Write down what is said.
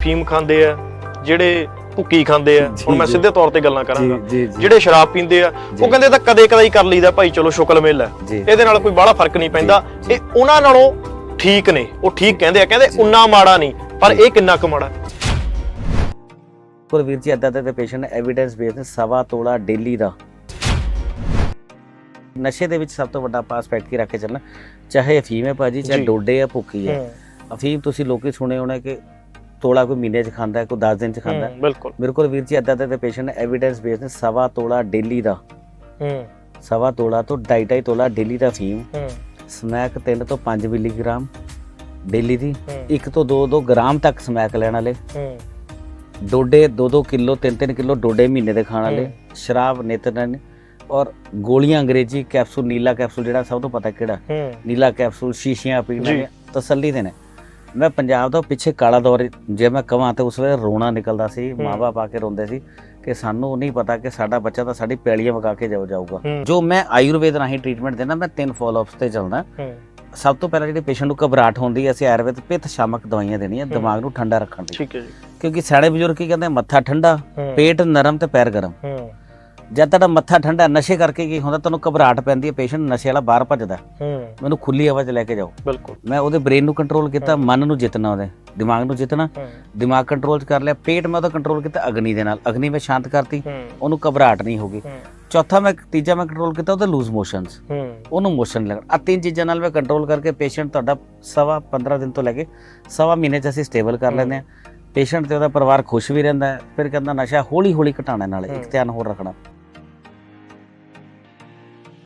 ਫੀਮ ਖਾਂਦੇ ਆ ਜਿਹੜੇ ਭੁੱਕੀ ਖਾਂਦੇ ਆ ਹੁਣ ਮੈਂ। ਸਿੱਧੇ ਤੌਰ ਤੇ ਗੱਲਾਂ ਕਰਾਂਗਾ। ਜਿਹੜੇ ਸ਼ਰਾਬ ਪੀਂਦੇ ਆ। ਉਹ ਕਹਿੰਦੇ ਤਾਂ ਕਦੇ ਕਦਾਈ ਕਰ ਲਈਦਾ ਭਾਈ ਚਲੋ ਸ਼ੁਕਲ ਮੇਲ ਹੈ। ਇਹਦੇ ਨਾਲ ਕੋਈ ਬਾਹਲਾ ਫ਼ਰਕ ਨਹੀਂ ਪੈਂਦਾ। ਇਹ ਉਹਨਾਂ ਨਾਲੋਂ ਠੀਕ ਨੇ ਉਹ ਠੀਕ ਕਹਿੰਦੇ ਆ ਕਹਿੰਦੇ ਉਨਾ ਮਾੜਾ ਨਹੀਂ ਪਰ ਇਹ ਕਿੰਨਾ ਕੁ ਮਾੜਾ। ਕੋਲ ਵੀਰ ਜੀ ਅੱਦਾ ਤੇ ਪੇਸ਼ੈਂਟ ਐਵੀਡੈਂਸ ਬੇਸ ਨੇ ਸਵਾ ਤੋਲਾ ਡੇਲੀ ਦਾ। ਨਸ਼ੇ ਦੇ ਵਿੱਚ ਸਭ ਤੋਂ ਵੱਡਾ ਆਪਾਂ ਐਸਪੈਕਟ ਕੀ ਰੱਖ ਕੇ ਚੱਲਣਾ? ਚਾਹੇ ਅਫੀਮ ਹੈ ਭਾਜੀ ਚਾਹੇ। ਡੋਡੇ ਹੈ ਭੁੱਕੀ ਹੈ। ਅਫੀਮ ਤੁਸੀਂ ਲੋਕੀ ਸੁਣੇ ਹੋਣੇ ਕਿ ਤੋਲਾ ਕੋਈ ਮਹੀਨੇ 'ਚ ਖਾਂਦਾ ਕੋਈ 10 ਦਿਨ 'ਚ ਖਾਂਦਾ। ਹੈ ਹੂੰ, ਬਿਲਕੁਲ। ਮੇਰੇ ਕੋਲ ਵੀਰ ਜੀ ਅੱਦਾ ਤੇ ਪੇਸ਼ੈਂਟ ਐਵੀਡੈਂਸ ਬੇਸ ਨੇ ਸਵਾ ਤੋਲਾ ਡੇਲੀ ਦਾ। ਹੂੰ। ਸਵਾ ਤੋਲਾ ਤੋਂ ਢਾਈ ਢਾਈ ਤੋਲਾ ਡੇਲੀ ਦਾ ਅਫੀਮ ਹੂੰ। ਸਮੈਕ 3 ਤੋਂ 5 ਮਿਲੀਗ੍ਰਾਮ ਡੇਲੀ ਦੀ। ਹੂੰ, 1 ਤੋਂ 2 2 ਗ੍ਰਾਮ ਤੱਕ ਸਮੈਕ ਲੈਣ ਵਾਲੇ। ਹੂੰ। ਡੋਡੇ 2-2 ਕਿਲੋ 3-3 ਕਿਲੋ ਡੋਡੇ ਮਹੀਨੇ ਦੇ ਖਾਣ ਵਾਲੇ। ਸ਼ਰਾਬ ਨਿਤਨਨ ਔਰ ਗੋਲੀਆਂ ਅੰਗਰੇਜ਼ੀ ਕੈਪਸੂਲ ਨੀਲਾ ਕੈਪਸੂਲ ਜਿਹੜਾ ਸਭ ਤੋਂ ਪਤਾ ਕਿਹੜਾ? ਹੂੰ। ਨੀਲਾ ਕੈਪਸੂਲ ਸ਼ੀਸ਼ੀਆਂ ਪੀਣ ਜੀ। ਤਸੱਲੀ ਦੇ ਨੇ। ਮੈਂ ਪੰਜਾਬ ਦਾ ਪਿੱਛੇ ਕਾਲਾ ਦੌਰ ਜੇ ਮੈਂ ਕਹਾਂ ਤੇ ਉਸ ਵੇਲੇ ਰੋਣਾ ਨਿਕਲਦਾ ਸੀ। ਮਾਪੇ ਆ ਕੇ ਰੋਂਦੇ ਸੀ ਕਿ ਸਾਨੂੰ ਨਹੀਂ ਪਤਾ ਕਿ ਸਾਡਾ ਬੱਚਾ ਤਾਂ ਸਾਡੀ ਪੈਲੀਆਂ ਵਗਾ ਕੇ ਜਾਊ ਜਾਊਗਾ। ਜੋ ਮੈਂ ਆਯੁਰਵੇਦ ਰਾਹੀਂ ਟ੍ਰੀਟਮੈਂਟ ਦੇਣਾ ਮੈਂ ਤਿੰਨ ਫਾਲੋਅਪਸ ਤੇ ਚੱਲਦਾ। ਸਭ ਤੋਂ ਪਹਿਲਾਂ ਜਿਹੜੇ ਪੇਸ਼ੈਂਟ ਨੂੰ ਘਬਰਾਹਟ ਹੁੰਦੀ ਹੈ ਅਸੀਂ ਆਯੁਰਵੇਦ ਪਿੱਤ ਸ਼ਾਮਕ ਦਵਾਈਆਂ ਦੇਣੀਆਂ। ਦਿਮਾਗ ਨੂੰ ਠੰਡਾ ਰੱਖਣ ਲਈ। ਠੀਕ ਹੈ ਜੀ। ਕਿਉਂਕਿ ਸਿਆਣੇ ਬਜ਼ੁਰਗ ਕੀ ਕਹਿੰਦੇ ਮੱਥਾ ਠੰਡਾ ਪੇਟ ਨਰਮ ਤੇ ਪੈਰ ਗਰਮ। ਜਦ ਤੁਹਾਡਾ ਮੱਥਾ ਠੰਡਾ ਨਸ਼ੇ ਕਰਕੇ ਕੀ ਹੁੰਦਾ ਤੁਹਾਨੂੰ ਘਬਰਾਹਟ ਪੈਂਦੀ ਹੈ ਪੇਸ਼ੈਂਟ ਨਸ਼ੇ ਵਾਲਾ ਬਾਹਰ ਭੱਜਦਾ ਹੂੰ। ਮੈਨੂੰ ਖੁੱਲੀ ਹਵਾ 'ਚ ਲੈ ਕੇ ਜਾਓ। ਬਿਲਕੁਲ। ਮੈਂ ਉਹਦੇ ਬ੍ਰੇਨ ਨੂੰ ਕੰਟਰੋਲ ਕੀਤਾ ਮਨ ਨੂੰ ਜਿੱਤਣਾ ਉਹਦੇ ਦਿਮਾਗ ਨੂੰ ਜਿੱਤਣਾ। ਦਿਮਾਗ ਕੰਟਰੋਲ 'ਚ ਕਰ ਲਿਆ ਪੇਟ ਮੈਂ ਉਹਦਾ ਕੰਟਰੋਲ ਕੀਤਾ ਅਗਨੀ ਦੇ ਨਾਲ। ਅਗਨੀ ਮੈਂ ਸ਼ਾਂਤ ਕਰਤੀ ਉਹਨੂੰ ਘਬਰਾਹਟ ਨਹੀਂ ਹੋਗੀ ਚੌਥਾ ਮੈਂ ਤੀਜਾ ਮੈਂ ਕੰਟਰੋਲ ਕੀਤਾ ਉਹਦੇ ਲੂਜ਼ ਮੋਸ਼ਨਸ ਹੂੰ। ਉਹਨੂੰ ਮੋਸ਼ਨ ਲੱਗ ਆ ਤਿੰਨ ਚੀਜ਼ਾਂ ਨਾਲ ਮੈਂ ਕੰਟਰੋਲ ਕਰਕੇ ਪੇਸ਼ੈਂਟ ਤੁਹਾਡਾ ਸਵਾ 15 ਦਿਨ ਤੋਂ ਲੈ ਕੇ ਸਵਾ ਮਹੀਨੇ 'ਚ ਅਸੀਂ ਸਟੇਬਲ ਕਰ। ਲੈਂਦੇ ਆ ਪੇਸ਼ੈਂਟ ਤੇ ਉਹਦਾ ਪਰਿਵਾਰ ਖੁਸ਼ ਵੀ ਰਹਿੰਦਾ ਫਿਰ ਕਹਿੰਦਾ ਨਸ਼ਾ ਹੌਲੀ ਹੌਲੀ ਘਟਾਉਣਾ ਨਾਲ। ਇੱਕ ਧਿਆਨ ਹੋਰ ਰੱਖਣਾ।